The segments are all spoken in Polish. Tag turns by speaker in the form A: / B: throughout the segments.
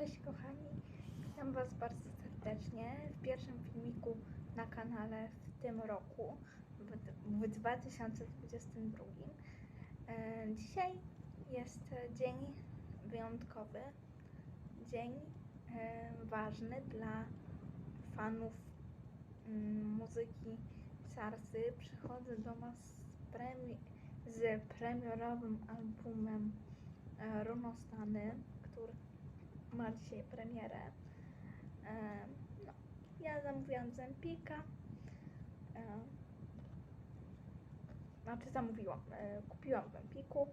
A: Cześć kochani, witam Was bardzo serdecznie w pierwszym filmiku na kanale w tym roku, w, w 2022. E, Dzisiaj jest dzień wyjątkowy, dzień e, ważny dla fanów mm, muzyki Sarsy. Przychodzę do Was z, premi- z premierowym albumem e, Runostany, który ma dzisiaj premierę. E, no, ja zamówiłam z Empika. E, znaczy zamówiłam, e, kupiłam w Empiku,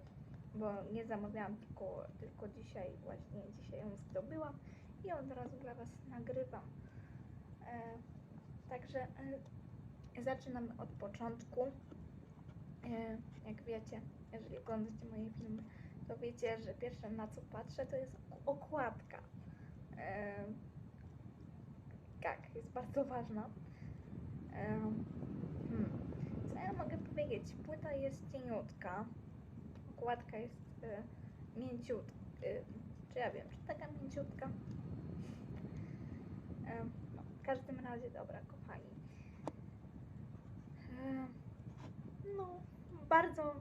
A: bo nie zamawiałam tylko, tylko dzisiaj, właśnie dzisiaj ją zdobyłam i od razu dla Was nagrywam. E, także e, zaczynamy od początku. E, jak wiecie, jeżeli oglądacie moje filmy, to wiecie, że pierwsze na co patrzę to jest ok- okładka. E, tak, jest bardzo ważna. Hmm. Co ja mogę powiedzieć? Płyta jest cieniutka, okładka jest e, mięciutka. E, czy ja wiem, czy taka mięciutka? No, w każdym razie, dobra, kochani. No, bardzo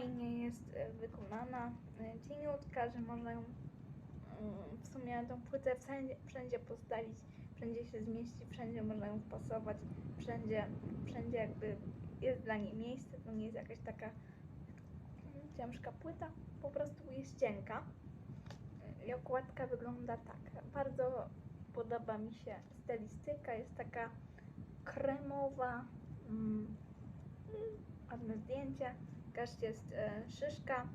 A: fajnie jest e, wykonana, e, cieniutka, że można ją mm, w sumie tą płytę wszędzie, wszędzie postawić, wszędzie się zmieści, wszędzie można ją wpasować, wszędzie, wszędzie jakby jest dla niej miejsce, to nie jest jakaś taka mm, ciężka płyta, po prostu jest cienka. I okładka wygląda tak. Bardzo podoba mi się stylistyka, jest taka kremowa, mm, mm, ładne zdjęcie, jakaś jest e, szyszka.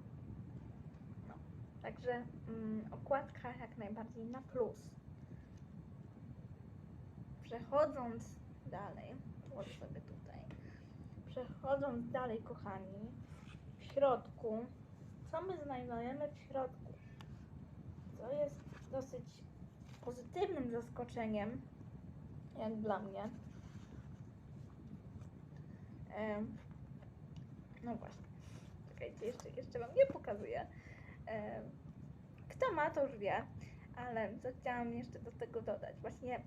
A: No, także mm, okładka jak najbardziej na plus. Przechodząc dalej, położę sobie tutaj. Przechodząc dalej, kochani, w środku, co my znajdujemy w środku? Co jest dosyć pozytywnym zaskoczeniem, jak dla mnie. Em, no właśnie. Czekajcie, jeszcze, jeszcze Wam nie pokazuję. Kto ma, to już wie, ale co chciałam jeszcze do tego dodać. Właśnie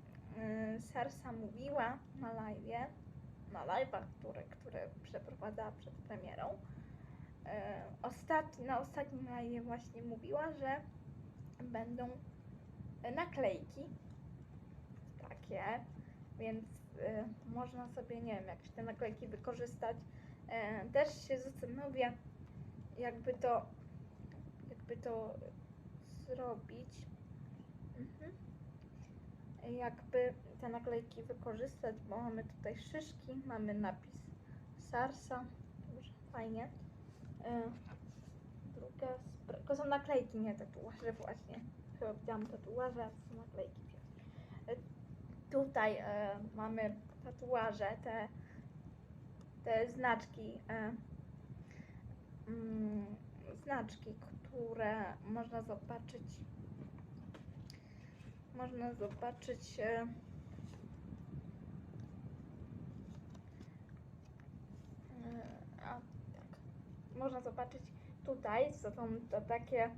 A: Sarsa mówiła na live'ie, na live'ach, które, które przeprowadzała przed premierą. Ostatni, na ostatnim live'ie właśnie mówiła, że będą naklejki takie, więc można sobie, nie wiem, jakieś te naklejki wykorzystać. Też się zastanowię, jakby to, jakby to zrobić. Mhm. Jakby te naklejki wykorzystać, bo mamy tutaj szyszki, mamy napis Sarsa, dobrze, fajnie. E, druga to są naklejki, nie tatuaże właśnie. Chyba widziałam tatuaże, a to są naklejki. E, Tutaj e, mamy tatuaże, te, te znaczki, e, znaczki, które można zobaczyć. Można zobaczyć. E, a, tak. Można zobaczyć tutaj, są to takie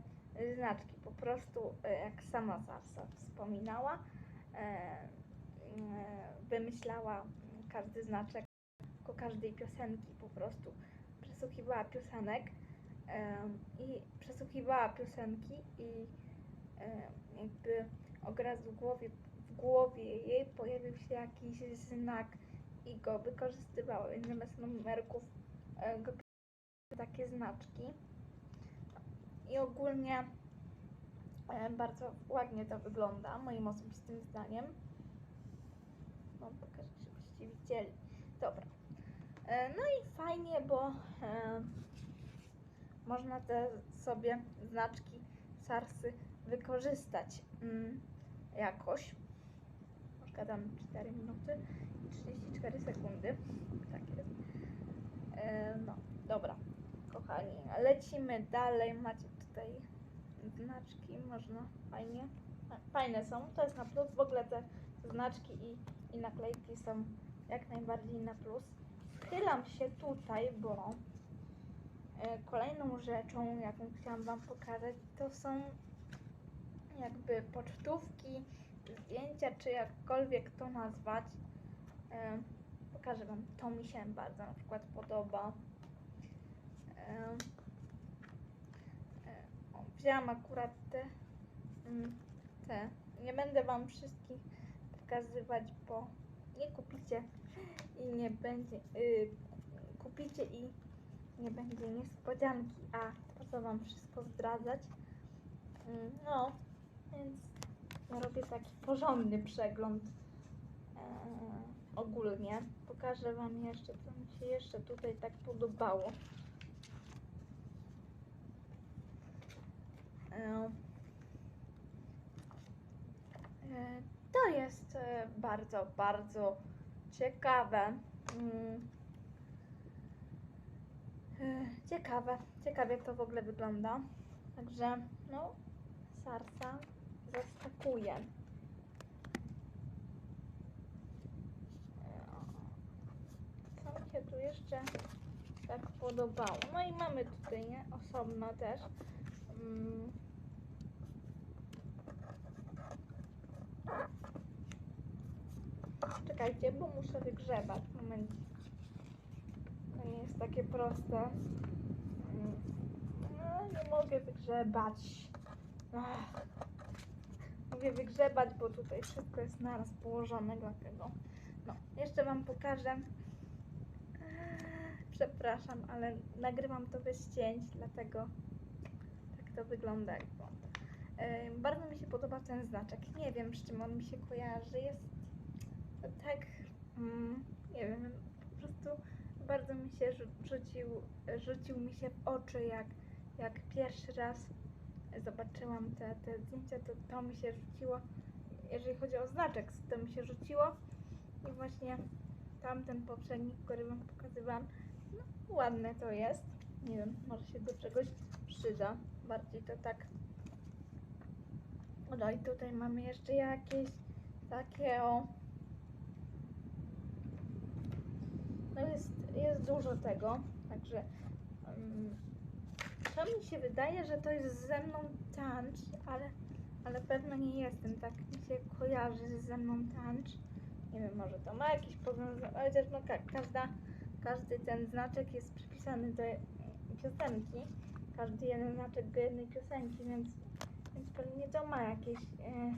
A: znaczki. Po prostu, e, jak sama Sarsa wspominała, e, wymyślała każdy znaczek każdej piosenki po prostu przesłuchiwała piosenek em, i przesłuchiwała piosenki i em, jakby od razu w głowie, w głowie jej pojawił się jakiś znak i go wykorzystywała, więc zamiast numerków e, go takie znaczki. I ogólnie e, bardzo ładnie to wygląda moim osobistym zdaniem. No pokażę, żebyście widzieli. Dobra No i fajnie, bo e, można te sobie znaczki Sarsy wykorzystać mm, jakoś. Gadam 4 minuty i 34 sekundy. Tak jest. E, no, dobra, kochani, lecimy dalej. Macie tutaj znaczki, można fajnie. Fajne są, to jest na plus. W ogóle te znaczki i, i naklejki są jak najbardziej na plus schylam się tutaj, bo e, kolejną rzeczą, jaką chciałam Wam pokazać, to są jakby pocztówki, zdjęcia, czy jakkolwiek to nazwać. E, pokażę Wam, to mi się bardzo na przykład podoba. E, wzięłam akurat te, mm, te. Nie będę Wam wszystkich pokazywać, bo nie kupicie i nie będzie. Y, kupicie i nie będzie niespodzianki, a po co Wam wszystko zdradzać. Mm, No, więc robię taki porządny przegląd e, ogólnie. Pokażę Wam jeszcze, co mi się jeszcze tutaj tak podobało. E, e, To jest bardzo, bardzo ciekawe. Mm. Ciekawe, ciekawie to w ogóle wygląda. Także, no, Sarsa zaskakuje. Co mi się tu jeszcze tak podobało? No i mamy tutaj, nie? Osobno też. Mm. Czekajcie, bo muszę wygrzebać. Moment. To nie jest takie proste. Mm. No, nie mogę wygrzebać. Ach. Mogę wygrzebać, bo tutaj wszystko jest naraz położone, dlatego. No, jeszcze Wam pokażę. Przepraszam, ale nagrywam to bez cięć, dlatego tak to wygląda. jak Bardzo mi się podoba ten znaczek. Nie wiem, z czym on mi się kojarzy. Jest tak, mm, nie wiem, po prostu bardzo mi się rzu- rzucił, rzucił mi się w oczy, jak, jak pierwszy raz zobaczyłam te, te zdjęcia, to to mi się rzuciło, jeżeli chodzi o znaczek, to mi się rzuciło. I właśnie tamten poprzedni, który wam pokazywałam, no ładne to jest, nie wiem, może się do czegoś przyda, bardziej to tak. No i tutaj mamy jeszcze jakieś takie o No jest, jest dużo tego, także um, to mi się wydaje, że to jest ze mną tancz, ale, ale pewno nie jestem, tak mi się kojarzy ze mną tancz. Nie wiem, może to ma jakieś powiązanie, chociaż no ka- każda, każdy ten znaczek jest przypisany do piosenki, każdy jeden znaczek do jednej piosenki, więc, więc pewnie to ma jakieś, e,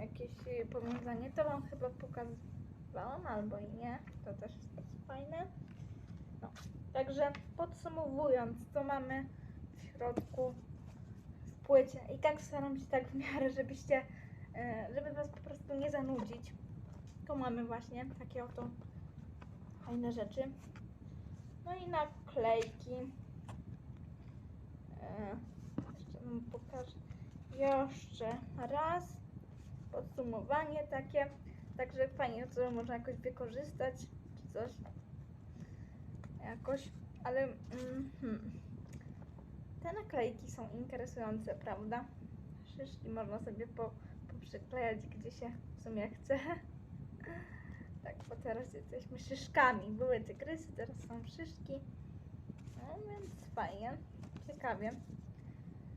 A: jakieś e, powiązanie. To wam chyba pokazywałam, albo i nie, to też fajne. No. Także podsumowując, co mamy w środku w płycie. I tak staram się tak w miarę, żebyście, e, żeby was po prostu nie zanudzić. To mamy właśnie takie oto fajne rzeczy. No i naklejki. E, Jeszcze wam pokażę. Jeszcze raz. Podsumowanie takie. Także fajnie, to można jakoś wykorzystać, czy coś. Jakoś, ale mm, hmm. te naklejki są interesujące, prawda? Szyszki można sobie po, poprzyklejać, gdzie się w sumie chce. Tak, bo teraz jesteśmy szyszkami. Były tygrysy, teraz są szyszki. No więc fajnie, ciekawie.